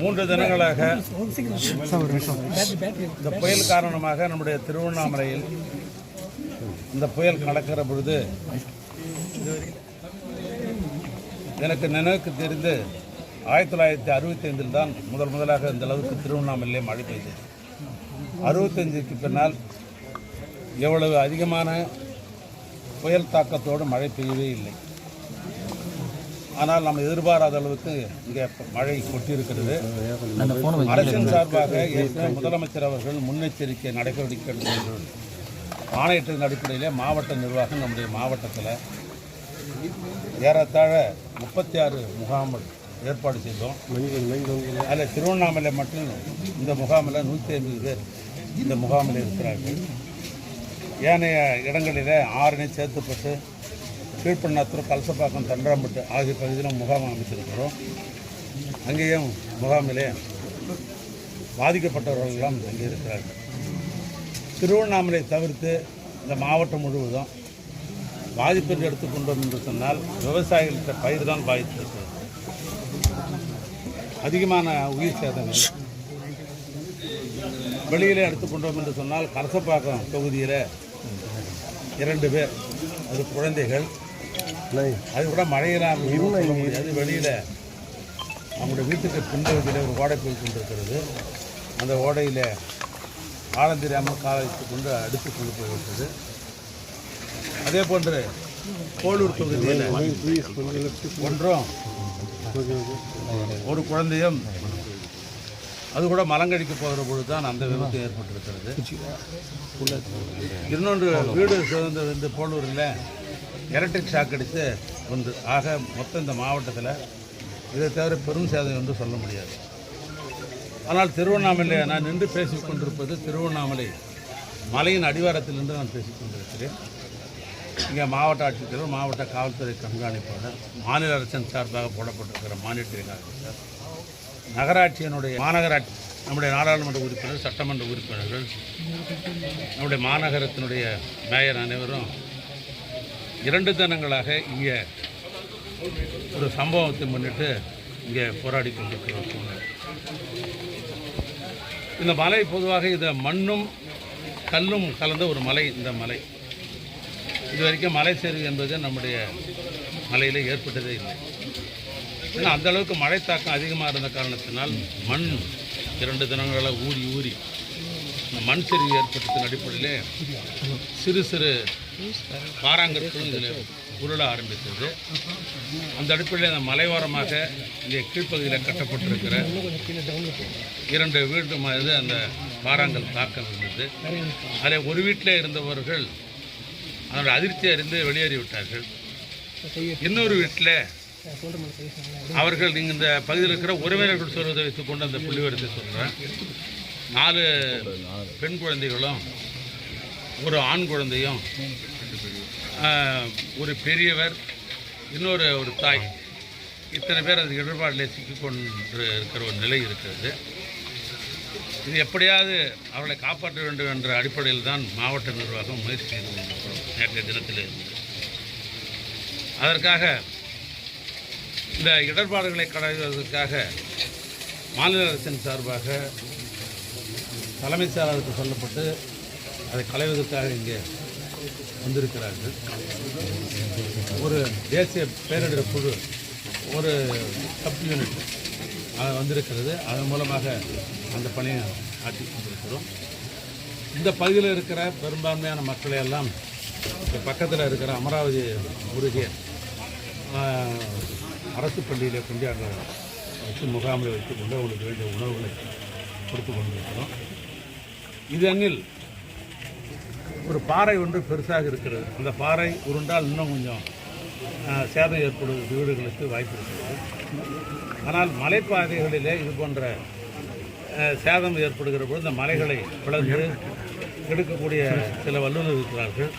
மூன்று தினங்களாக இந்த புயல் காரணமாக நம்முடைய திருவண்ணாமலையில் இந்த புயல் நடக்கிற பொழுது எனக்கு நினைவுக்கு தெரிந்து ஆயிரத்தி தொள்ளாயிரத்தி அறுபத்தி ஐந்தில் தான் முதல் முதலாக இந்த அளவுக்கு திருவண்ணாமலையிலே மழை பெய்தது. அறுபத்தஞ்சுக்கு பின்னால் எவ்வளவு அதிகமான புயல் தாக்கத்தோடு மழை பெய்யவே இல்லை. ஆனால் நம்ம எதிர்பாராத அளவுக்கு இங்கே மழை கொட்டியிருக்கிறது. அரசின் சார்பாக முதலமைச்சர் அவர்கள் முன்னெச்சரிக்கை நடவடிக்கை எடுக்க வேண்டும் ஆணையத்தின் அடிப்படையிலே மாவட்ட நிர்வாகம் நம்முடைய மாவட்டத்தில் ஏறத்தாழ முப்பத்தி ஆறு முகாம்கள் ஏற்பாடு செய்தோம். அதில் திருவண்ணாமலை மட்டும் இந்த முகாமில் நூற்றி ஐம்பது பேர் இந்த முகாமில் இருக்கிறார்கள். ஏனைய இடங்களில் ஆரணி சேத்துப்பட்டு கீழ்பண்ணாத்தூர் கலசப்பாக்கம் தண்டராம்பட்டு ஆகிய பகுதியிலும் முகாம் அமைச்சிருக்கிறோம். அங்கேயும் முகாமிலே பாதிக்கப்பட்டவர்களெல்லாம் அங்கே இருக்கிறார்கள். திருவண்ணாமலை தவிர்த்து இந்த மாவட்டம் முழுவதும் பாதிப்பிற்கு எடுத்துக்கொண்டோம் என்று சொன்னால் விவசாயிகளிட்ட பயிர் தான் பாதித்திருக்கிறது. அதிகமான உயிர் சேதங்கள். வெளியிலே எடுத்துக்கொண்டோம் என்று சொன்னால் கரசப்பாக்கம் தொகுதியில் இரண்டு பேர் அது குழந்தைகள். அது கூட மழையினால் சொல்ல முடியாது. வெளியில் அவங்களுடைய வீட்டுக்கு பின்பகுதியில் ஒரு ஓடை போய் கொண்டிருக்கிறது அந்த ஓடையில் ஆழம் தெரியாமல் காலை வைத்துக் கொண்டு அடித்து கொண்டு போய்விட்டது அதே போன்று கோளூர் தொகுதியில் ஒன்றும் ஒரு குழந்தையும் அது கூட மலங்கடிக்க போகிற பொழுது தான் அந்த விபத்து ஏற்பட்டிருக்கிறது. இன்னொன்று வீடு சிறந்த இந்த போலூரில் எலக்ட்ரிக் ஷாக் அடித்து ஒன்று ஆக மொத்தம் இந்த மாவட்டத்தில் இதை தவிர பெரும் சேதம் என்று சொல்ல முடியாது. ஆனால் திருவண்ணாமலை நான் நின்று பேசிக் கொண்டிருப்பது திருவண்ணாமலை மலையின் அடிவாரத்தில் நின்று நான் பேசிக் கொண்டிருக்கிறேன். இங்கே மாவட்ட ஆட்சித்தலைவர் மாவட்ட காவல்துறை கண்காணிப்பாளர் மாநில அரசின் சார்பாக போடப்பட்டிருக்கிற மானிட்டரிங் ஆஃபீஸர் நகராட்சியினுடைய மாநகராட்சி நம்முடைய நாடாளுமன்ற உறுப்பினர் சட்டமன்ற உறுப்பினர்கள் நம்முடைய மாநகரத்தினுடைய மேயர் அனைவரும் இரண்டு தினங்களாக இங்கே ஒரு சம்பவத்தை முன்னிட்டு இங்கே போராடி கொண்டிருக்கிறோம் சூழ்நிலை. இந்த மலை பொதுவாக இதை மண்ணும் கல்லும் கலந்த ஒரு மலை இந்த மலை. இது வரைக்கும் மலை சரிவு என்பது நம்முடைய மலையில் ஏற்பட்டதே இல்லை. ஏன்னா அந்த அளவுக்கு மழை தாக்கம் அதிகமாக இருந்த காரணத்தினால் மண் இரண்டு தினங்களாக ஊறி ஊறி இந்த மண் சரிவு ஏற்பட்டதன் அடிப்படையிலே சிறு சிறு பாறாங்கற்களும் இதில் உருள ஆரம்பித்தது. அந்த அடிப்படையில் அந்த மலையோரமாக இந்த கீழ்ப்பகுதியில் கட்டப்பட்டிருக்கிற இரண்டு வீடு மாதிரி அந்த பாறாங்கல் தாக்கம் இருந்தது. அதில் ஒரு வீட்டில் இருந்தவர்கள் அதோட அதிர்ச்சி அறிந்து வெளியேறிவிட்டார்கள் இன்னொரு வீட்டில் அவர்கள் நீங்கள் இந்த பகுதியில் இருக்கிற உறவினர்கள் சொல்வதை வைத்துக்கொண்டு அந்த புள்ளிவரத்தை சொல்கிறேன் நாலு பெண் குழந்தைகளும் ஒரு ஆண் குழந்தையும் ஒரு பெரியவர் இன்னொரு ஒரு தாய். இத்தனை பேர் அது இடர்பாடிலே சிக்கிக்கொண்டு இருக்கிற ஒரு நிலை இருக்கிறது. இது எப்படியாவது அவளை காப்பாற்ற வேண்டும் என்ற அடிப்படையில் தான் மாவட்ட நிர்வாகம் முயற்சி செய்து கொண்டிருக்கிறோம். நேற்றைய தினத்தில். இருந்து அதற்காக இந்த இடர்பாடுகளை களைவதற்காக மாநில அரசின் சார்பாக தலைமைச் செயலாளருக்கு சொல்லப்பட்டு அதை களைவதற்காக இங்கே வந்திருக்கிறார்கள். ஒரு தேசிய பேரிடர் குழு ஒரு சப் யூனிட் அது வந்திருக்கிறது. அதன் மூலமாக அந்த பணியை ஆற்றி கொண்டிருக்கிறோம். இந்த பகுதியில் இருக்கிற பெரும்பான்மையான மக்களை எல்லாம் பக்கத்தில் இருக்கிற அமராவதி முருகிய அரசு பள்ளியில் கொண்டு அங்கே வச்சு முகாமில் வைத்துக் கொண்டு அவங்களுக்கு வேண்டிய உணவுகளை கொடுத்து கொண்டிருக்கிறோம். இது அண்ணில் ஒரு பாறை ஒன்று பெருசாக இருக்கிறது. அந்த பாறை உருண்டால் இன்னும் கொஞ்சம் சேதம் ஏற்படும் வீடுகளுக்கு வாய்ப்பு இருக்கிறது. ஆனால் மலைப்பாதைகளிலே இது போன்ற சேதம் ஏற்படுகிற பொழுது இந்த மலைகளை பிளந்து எடுக்கக்கூடிய சில வல்லுநர் இருக்கிறார்கள்.